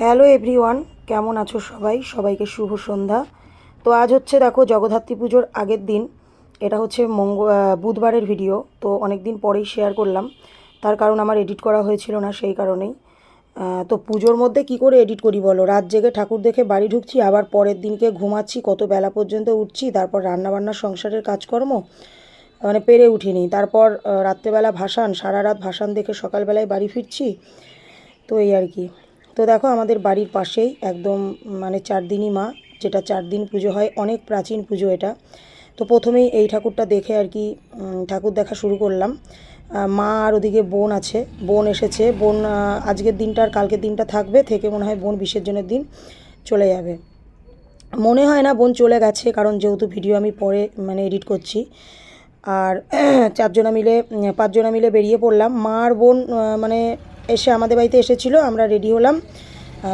Hello everyone, কেমন আছো সবাই? সবাইকে শুভ সন্ধ্যা। তো আজ হচ্ছে দেখো জগদ্ধাত্রী পুজোর আগের দিন। এটা হচ্ছে মঙ্গ বুধবারের ভিডিও তো অনেক দিন পরেই শেয়ার করলাম। তার কারণ আমার এডিট করা হয়েছিল না সেই কারণেই। তো পুজোর মধ্যে কি করে এডিট করি বলো? রাত জেগে ঠাকুর দেখে বাড়ি ঢুকছি, আবার পরের দিনকে ঘুমাচ্ছি, কত বেলা পর্যন্ত উঠছি, তারপর রান্নাবান্না, সংসারের কাজকর্ম মানে পেরে উঠিনি। তারপর রাত্রেবেলা ভাসান, সারা রাত ভাসান দেখে সকালবেলায় বাড়ি ফিরছি। তো এই আর কি। তো দেখো আমাদের বাড়ির পাশেই একদম মানে চার দিনই মা, যেটা চার দিন পুজো হয়, অনেক প্রাচীন পুজো এটা। তো প্রথমেই এই ঠাকুরটা দেখে আর কি ঠাকুর দেখা শুরু করলাম। মা আর ওদিকে বোন আছে, বোন এসেছে। বোন আজকের দিনটা আর কালকের দিনটা থাকবে, থেকে মনে হয় বোন বিসর্জনের দিন চলে যাবে। মনে হয় না বোন চলে গেছে, কারণ যেহেতু ভিডিও আমি পরে মানে এডিট করছি। আর চারজনা মিলে পাঁচজনা মিলে বেরিয়ে পড়লাম। মা আর বোন মানে এসে আমাদের বাড়িতে এসেছিল, আমরা রেডি হলাম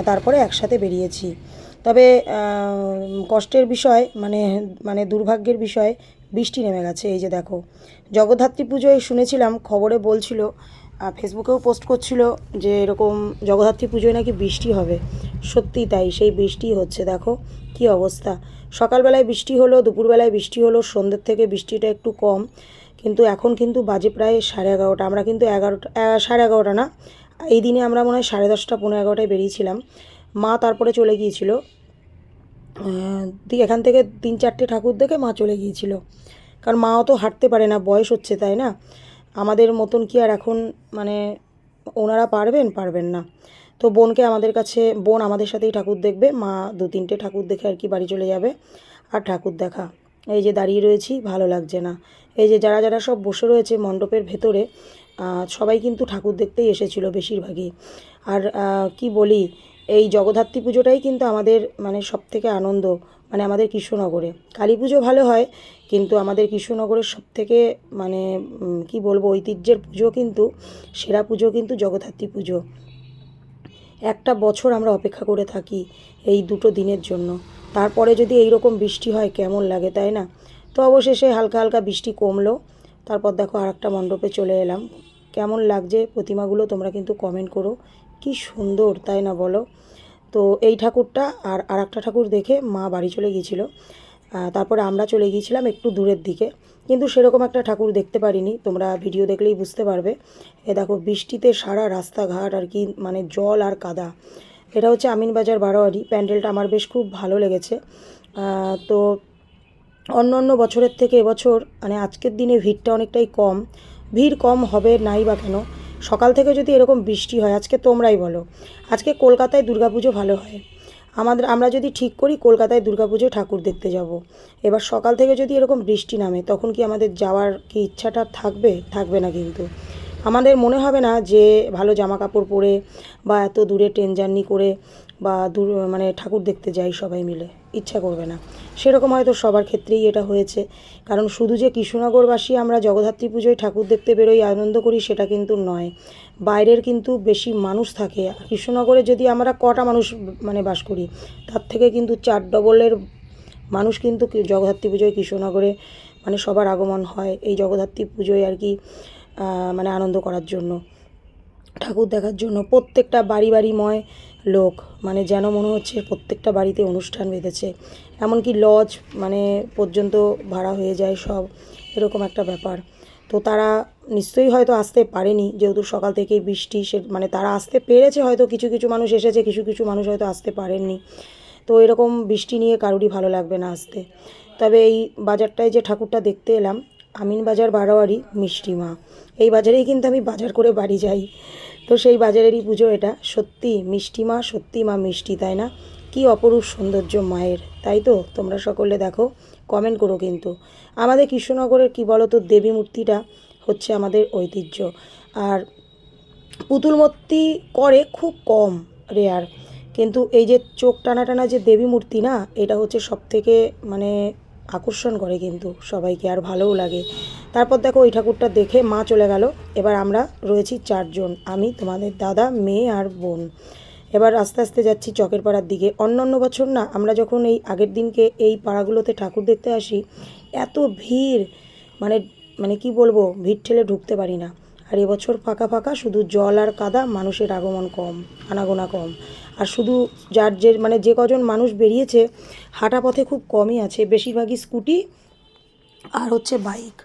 তারপরে একসাথে বেরিয়েছি। তবে কষ্টের বিষয় মানে মানে দুর্ভাগ্যের বিষয়, বৃষ্টি নেমে গেছে, এই যে দেখো। জগদ্ধাত্রী পুজোয় শুনেছিলাম, খবরে বলছিল ফেসবুকেও পোস্ট করছিল যে এরকম জগদ্ধাত্রী পুজোয় নাকি বৃষ্টি হবে। সত্যি তাই, সেই বৃষ্টি হচ্ছে, দেখো কি অবস্থা। সকালবেলায় বৃষ্টি হলো, দুপুরবেলায় বৃষ্টি হলো, সন্ধ্যের থেকে বৃষ্টিটা একটু কম। কিন্তু এখন কিন্তু বাজে প্রায় সাড়ে এগারোটা, আমরা কিন্তু এগারোটা সাড়ে এগারোটা না, এই দিনে আমরা মনে হয় সাড়ে দশটা, পনেরো এগারোটায় বেরিয়েছিলাম। মা তারপরে চলে গিয়েছিল। এখান থেকে তিন চারটে ঠাকুর দেখে মা চলে গিয়েছিল। কারণ মাও তো হাঁটতে পারে না, বয়স হচ্ছে তাই না? আমাদের মতন কি আর এখন মানে ওনারা পারবেন? পারবেন না। তো বোনকে আমাদের কাছে, বোন আমাদের সাথেই ঠাকুর দেখবে, মা দু তিনটে ঠাকুর দেখে আর কি বাড়ি চলে যাবে। আর ঠাকুর দেখা। এই যে দাঁড়িয়ে রয়েছি, ভালো লাগছে না। এই যে যারা যারা সব বসে রয়েছে মণ্ডপের ভেতরে সবাই কিন্তু ঠাকুর দেখতেই এসেছিল বেশিরভাগই। আর কি বলি, এই জগদ্ধাত্রী পুজোটাই কিন্তু আমাদের মানে সব থেকে আনন্দ। মানে আমাদের কৃষ্ণনগরে। কালী পুজো ভালো হয়, কিন্তু আমাদের কৃষ্ণনগরের সব থেকে মানে কি বলব, ঐতিহ্যের পুজো কিন্তু, সেরা পুজো কিন্তু জগদ্ধাত্রী পুজো। একটা বছর আমরা অপেক্ষা করে থাকি এই দুটো দিনের জন্য। তারপরে যদি এই রকম বৃষ্টি হয়, কেমন লাগে, তাই না? তো অবশেষে হালকা হালকা বৃষ্টি কমলো। তারপর দেখো আর একটা মণ্ডপে চলে এলাম। কেমন লাগছে প্রতিমাগুলো তোমরা কিন্তু কমেন্ট করো। কি সুন্দর, তাই না বলো? তো এই ঠাকুরটা আর আর একটা ঠাকুর দেখে মা বাড়ি চলে গিয়েছিল। তারপরে আমরা চলে গিয়েছিলাম একটু দূরের দিকে। কিন্তু সেরকম একটা ঠাকুর দেখতে পারিনি, তোমরা ভিডিও দেখলেই বুঝতে পারবে। এ দেখো, বৃষ্টিতে সারা রাস্তাঘাট আর কি মানে জল আর কাদা। এটা হচ্ছে আমিনবাজার বারোয়ারি, প্যান্ডেলটা আমার বেশ খুব ভালো লেগেছে। তো অন্য অন্য বছরের থেকে এবছর মানে আজকের দিনে ভিড়টা অনেকটাই কম। ভিড় কম হবে নাই বা কেন সকাল থেকে যদি এরকম বৃষ্টি হয়, আজকে তোমরাই বলো। আজকে কলকাতায় দুর্গাপুজো ভালো হয়। আমাদের, আমরা যদি ঠিক করি, কলকাতায় দুর্গাপুজো ঠাকুর দেখতে যাব। এবার সকাল থেকে যদি এরকম বৃষ্টি নামে, তখন কি আমাদের যাওয়ার কি ইচ্ছাটা থাকবে? থাকবে না কিন্তু। আমাদের মনে হবে না যে ভালো জামা কাপড় পরে বা এত দূরে ট্রেন জার্নি করে বা দূর মানে ঠাকুর দেখতে যাই সবাই মিলে, ইচ্ছা করবে না। সেরকম হয়তো সবার ক্ষেত্রেই এটা হয়েছে। কারণ শুধু যে কৃষ্ণনগরবাসী আমরা জগদ্ধাত্রী পুজোয় ঠাকুর দেখতে বেরোই, আনন্দ করি, সেটা কিন্তু নয়। বাইরের কিন্তু বেশি মানুষ থাকে। কৃষ্ণনগরে যদি আমরা কটা মানুষ মানে বাস করি, তার থেকে কিন্তু চার ডবলের মানুষ কিন্তু জগদ্ধাত্রী পুজোয় কৃষ্ণনগরে মানে সবার আগমন হয়। এই জগদ্ধাত্রী পুজোয় আর কি মানে আনন্দ করার জন্য, ঠাকুর দেখার জন্য। প্রত্যেকটা বাড়ি বাড়িময় লোক মানে যেন মনে হচ্ছে প্রত্যেকটা বাড়িতে অনুষ্ঠান বেঁধেছে। এমনকি লজ মানে পর্যন্ত ভাড়া হয়ে যায় সব, এরকম একটা ব্যাপার। তো তারা নিশ্চয়ই হয়তো আসতে পারেনি, যেহেতু সকাল থেকেই বৃষ্টি, সে মানে তারা আসতে পেরেছে হয়তো, কিছু কিছু মানুষ এসেছে, কিছু কিছু মানুষ হয়তো আসতে পারেননি। তো এরকম বৃষ্টি নিয়ে কারোরই ভালো লাগবে না আসতে। তবে এই বাজারটায় যে ঠাকুরটা দেখতে এলাম আমিন বাজার বারোয়ারি মিষ্টি মা। এই বাজারেই কিন্তু আমি বাজার করে বাড়ি যাই। তো সেই বাজারেরই পুজো এটা। সত্যি মিষ্টি মা, সত্যি মা মিষ্টি, তাই না? কি অপরূপ সৌন্দর্য মায়ের, তাই তো? তোমরা সকলে দেখো কমেন্ট করো কিন্তু। আমাদের কৃষ্ণনগরের কি বলো তো দেবী মূর্তিটা হচ্ছে আমাদের ঐতিহ্য। আর পুতুল মূর্তি করে খুব কম রেয়ার কিন্তু এই যে চোখ টানা টানা যে দেবী মূর্তি না, এটা হচ্ছে সব থেকে মানে আকর্ষণ করে কিন্তু সবাইকে, আর ভালোও লাগে। তারপর দেখো ওই ঠাকুরটা দেখে মা চলে গেল। এবার আমরা রয়েছি চারজন, আমি, তোমাদের দাদা, মেয়ে আর বোন। এবার আস্তে আস্তে যাচ্ছি চকের পাড়ার দিকে। অন্য অন্য বছর না, আমরা যখন এই আগের দিনকে এই পাড়াগুলোতে ঠাকুর দেখতে আসি, এত ভিড় মানে মানে কি বলব, ভিড় ঠেলে ঢুকতে পারি না। আর এবছর ফাঁকা ফাঁকা শুধু জল আর কাদা, মানুষের আগমন কম, আনাগোনা কম। আর শুধু যার যে মানে যে কজন মানুষ বেরিয়েছে, হাঁটা পথে খুব কমই আছে, বেশিরভাগই স্কুটি আর হচ্ছে বাইক।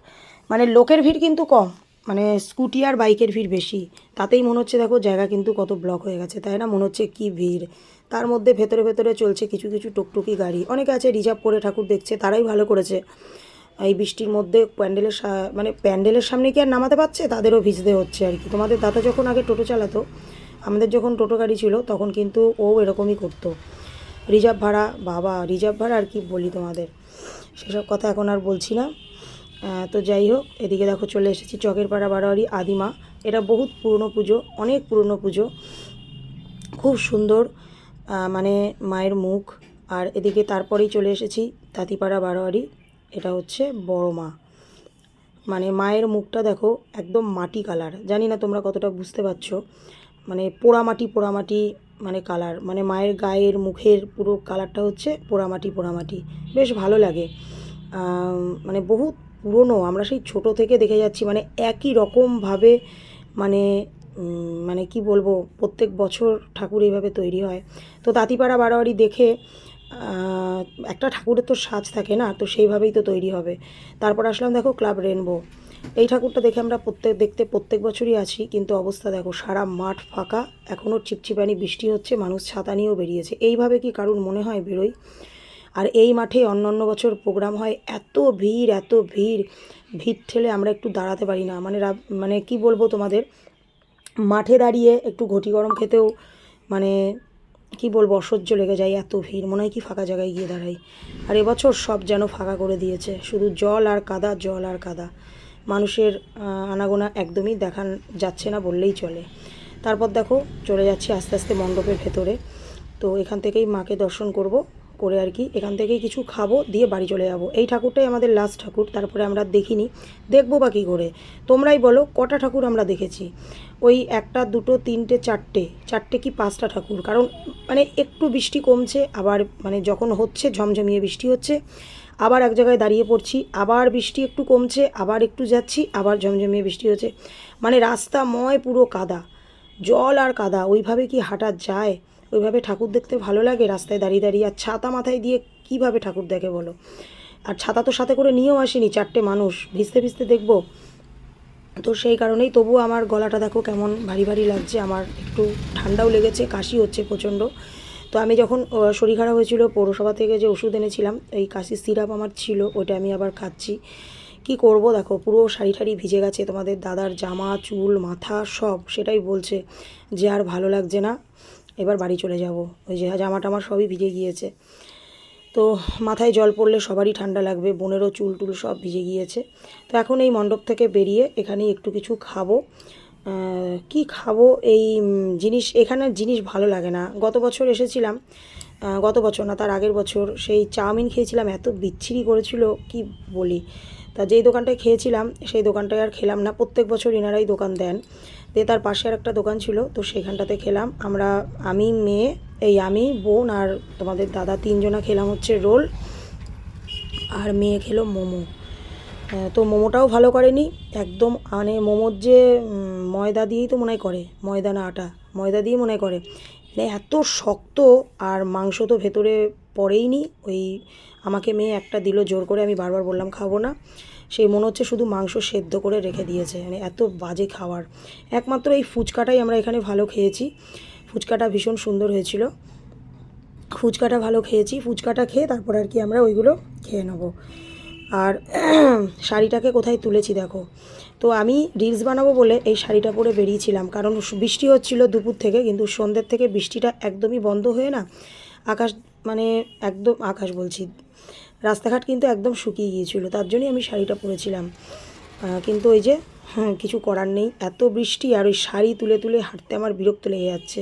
মানে লোকের ভিড় কিন্তু কম মানে স্কুটি আর বাইকের ভিড় বেশি। তাতেই মনে হচ্ছে দেখো জায়গা কিন্তু কত ব্লক হয়ে গেছে, তাই না? মনে হচ্ছে কি ভিড়। তার মধ্যে ভেতরে ভেতরে চলছে কিছু কিছু টুকটুকি গাড়ি। অনেকে আছে রিজার্ভ করে ঠাকুর দেখছে, তারাই ভালো করেছে। এই বৃষ্টির মধ্যে প্যান্ডেলের মানে প্যান্ডেলের সামনে কি আর নামাতে পারছে? তাদেরও ভিজতে হচ্ছে আর কি। তোমাদের দাদা যখন আগে টোটো চালাতো, আমাদের যখন টোটো গাড়ি ছিল, তখন কিন্তু ও এরকমই করতো। রিজার্ভ ভাড়া, বাবা, রিজার্ভ ভাড়া আর কি বলি তোমাদের? সেসব কথা এখন আর বলছি না। তো যাই হোক, এদিকে দেখো চলে এসেছি চকের পাড়া বারোয়ারি আদিমা। এটা বহুত পুরনো পুজো, অনেক পুরনো পুজো। খুব সুন্দর মানে মায়ের মুখ। আর এদিকে তারপরেই চলে এসেছি তাঁতিপাড়া বারোয়ারি। এটা হচ্ছে বড় মা। মানে মায়ের মুখটা দেখো একদম মাটি কালার। জানি না তোমরা কতটা বুঝতে পারছ। মানে পোড়ামাটি পোড়ামাটি মানে কালার। মানে মায়ের গায়ের মুখের পুরো কালারটা হচ্ছে পোড়ামাটি পোড়ামাটি। বেশ ভালো লাগে। মানে বহুত পুরনো। আমরা সেই ছোট থেকে দেখে যাচ্ছি। মানে একই রকমভাবে মানে মানে কি বলব? প্রত্যেক বছর ঠাকুর এইভাবে তৈরি হয়। তো তাঁতিপাড়া বাড়াবাড়ি দেখে একটা ঠাকুরের তো সাজ থাকে না, তো সেইভাবেই তো তৈরি হবে। তারপর আসলাম দেখো ক্লাব রেনবো। এই ঠাকুরটা দেখে আমরা প্রত্যেক, দেখতে প্রত্যেক বছরই আছি, কিন্তু অবস্থা দেখো, সারা মাঠ ফাঁকা এখনও চিপচিপানি বৃষ্টি হচ্ছে, মানুষ ছাতা নিয়েও বেরিয়েছে। এইভাবে কি কারুর মনে হয় বেরোয়? আর এই মাঠে অন্য অন্য বছর প্রোগ্রাম হয়, এত ভিড় এত ভিড় ভিড় ঠেলে আমরা একটু দাঁড়াতে পারি না। মানে মানে কি বলব তোমাদের, মাঠে দাঁড়িয়ে একটু ঘটি গরম খেতেও মানে কি বলব, অসহ্য লেগে যায়, এত ভিড়, মনে হয় কি ফাঁকা জায়গায় গিয়ে দাঁড়াই। আর এবছর সব যেন ফাঁকা করে দিয়েছে, শুধু জল আর কাদা, জল আর কাদা। মানুষের আনাগোনা একদমই দেখান যাচ্ছে না বললেই চলে। তারপর দেখো, চলে যাচ্ছি আস্তে আস্তে মণ্ডপের ভেতরে। তো এখান থেকেই মাকে দর্শন করব। করে আর কি, এখান থেকেই কিছু খাব, দিয়ে বাড়ি চলে যাব। এই ঠাকুরটাই আমাদের লাস্ট ঠাকুর, তারপরে আমরা দেখিনি। দেখব বা কী করে? তোমরাই বলো, কটা ঠাকুর আমরা দেখেছি? ওই একটা, দুটো, তিনটে, চারটে। চারটে কি পাঁচটা ঠাকুর? কারণ মানে একটু বৃষ্টি কমছে, আবার মানে যখন হচ্ছে ঝমঝমিয়ে বৃষ্টি হচ্ছে, আবার এক জায়গায় দাঁড়িয়ে পড়ছি, আবার বৃষ্টি একটু কমছে, আবার একটু যাচ্ছি, আবার ঝমঝমিয়ে বৃষ্টি হচ্ছে। মানে রাস্তাময় পুরো কাদা, জল আর কাদা, ওইভাবে কি হাঁটা যায়? ওইভাবে ঠাকুর দেখতে ভালো লাগে? রাস্তায় দাঁড়িয়ে দাঁড়িয়ে আর ছাতা মাথায় দিয়ে কীভাবে ঠাকুর দেখে বলো? আর ছাতা তো সাথে করে নিয়েও আসিনি চারটে মানুষ। ভিজতে ভিজতে দেখব। তো সেই কারণেই তবুও আমার গলাটা দেখো কেমন ভারী ভারী লাগছে। আমার একটু ঠান্ডাও লেগেছে, কাশি হচ্ছে প্রচণ্ড। তো আমি যখন শরীর খারাপ হয়েছিল, পৌরসভা থেকে যে ওষুধ এনেছিলাম, এই কাশির সিরাপ আমার ছিল, ওটা আমি আবার খাচ্ছি। কি করব দেখো, পুরো শাড়ি ঠাড়ি ভিজে গেছে। তোমাদের দাদার জামা, চুল, মাথা সব সেটাই বলছে যে আর ভালো লাগছে না। এবার বাড়ি চলে যাব। ওই যে জামা টামা সবই ভিজে গিয়েছে। তো মাথায় জল পড়লে সবারই ঠান্ডা লাগবে, বোনেরও চুল টুল সব ভিজে গিয়েছে। তো এখন এই মণ্ডপ থেকে বেরিয়ে এখানে একটু কিছু খাব। কি খাব? এই জিনিস এখানে জিনিস ভালো লাগে না। গত বছর এসেছিলাম গত বছর না, তার আগের বছর সেই চাউমিন খেয়েছিলাম, এত বিচ্ছিরি করেছিল, কি বলি? তা যেই দোকানটায় খেয়েছিলাম, সেই দোকানটায় আর খেলাম না। প্রত্যেক বছর এনারাই দোকান দেন। দিয়ে তার পাশে আর একটা দোকান ছিল, তো সেখানটাতে খেলাম। আমরা, আমি, মেয়ে, এই আমি, বোন আর তোমাদের দাদা তিনজনা খেলাম হচ্ছে রোল। আর মেয়ে খেলো মোমো। তো মোমোটাও ভালো করেনি। একদম মানে মোমোর যে ময়দা দিয়েই তো মনে করে। ময়দা না আটা, ময়দা দিয়েই মনে করে। মানে এত শক্ত আর মাংস তো ভেতরে পড়েইনি ওই আমাকে মেয়ে একটা দিল, জোর করে আমি বারবার বললাম, খাব না। সেই মনে হচ্ছে শুধু মাংস সেদ্ধ করে রেখে দিয়েছে মানে এত বাজে খাবার। একমাত্র এই ফুচকাটাই আমরা এখানে ভালো খেয়েছি। ফুচকাটা ভীষণ সুন্দর হয়েছিল। ফুচকাটা ভালো খেয়েছি। ফুচকাটা খেয়ে তারপর আর কি আমরা ওইগুলো খেয়ে নেব। আর শাড়িটাকে কোথায় তুলেছি দেখো। তো আমি রিলস বানাবো বলে এই শাড়িটা পরে বেরিয়েছিলাম। কারণ বৃষ্টি হচ্ছিল দুপুর থেকে, কিন্তু সন্ধ্যের থেকে বৃষ্টিটা একদমই বন্ধ হয়ে না, আকাশ মানে একদম আকাশ বলছি রাস্তাঘাট কিন্তু একদম শুকিয়ে গিয়েছিল তার জন্যই আমি শাড়িটা পরেছিলাম। কিন্তু ওই যে হ্যাঁ, কিছু করার নেই। এত বৃষ্টি আর ওই শাড়ি তুলে তুলে হাঁটতে আমার বিরক্ত লেগে যাচ্ছে।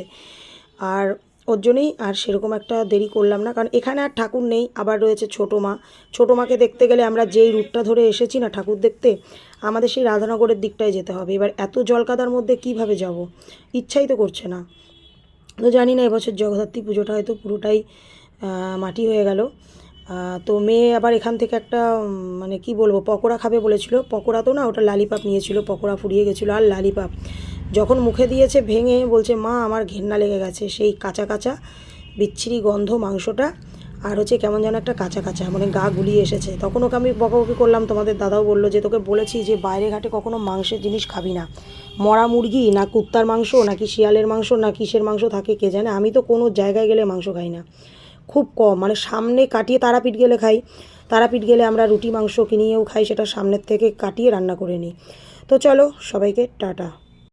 আর ওর জন্যই আর সেরকম একটা দেরি করলাম না কারণ এখানে আর ঠাকুর নেই আবার রয়েছে ছোটো মা। ছোটো মাকে দেখতে গেলে আমরা যেই রুটটা ধরে এসেছি না ঠাকুর দেখতে আমাদের সেই রাধানগরের দিকটায় যেতে হবে। এবার এত জলকাদার মধ্যে কীভাবে যাব? ইচ্ছাই তো করছে না। তো জানি না এবছর জগদ্ধাত্রী পুজোটা হয়তো পুরোটাই মাটি হয়ে গেল। তো মেয়ে আবার এখান থেকে একটা মানে কি বলব, পকোড়া খাবে বলেছিল। পকোড়া তো না, ওটা লালিপাপ নিয়েছিল, পকোড়া ফুরিয়ে গেছিল আর লালিপাপ। যখন মুখে দিয়েছে, ভেঙে বলছে, মা, আমার ঘেন্না লেগে গেছে। সেই কাঁচা কাঁচা, বিচ্ছিরি গন্ধ মাংসটা, আর হচ্ছে কেমন যেন একটা কাঁচা কাঁচা মানে গা গুলিয়ে এসেছে। তখন ওকে আমি বকাবকি করলাম, তোমাদের দাদাও বলল যে, তোকে বলেছি যে, বাইরে ঘাটে কখনো মাংসের জিনিস খাবি না। মরা মুরগি না কুত্তার মাংস নাকি শিয়ালের মাংস, না কিসের মাংস থাকে কে জানে? আমি তো কোনো জায়গায় গেলে মাংস খাই না। খুব কম। মানে সামনে কাটিয়ে তারাপীঠ গেলে খাই। তারাপীঠ গেলে আমরা রুটি, মাংস কিনিয়েও খাই, সেটা সামনের থেকে কাটিয়ে রান্না করে নিই। তো চলো সবাইকে টাটা।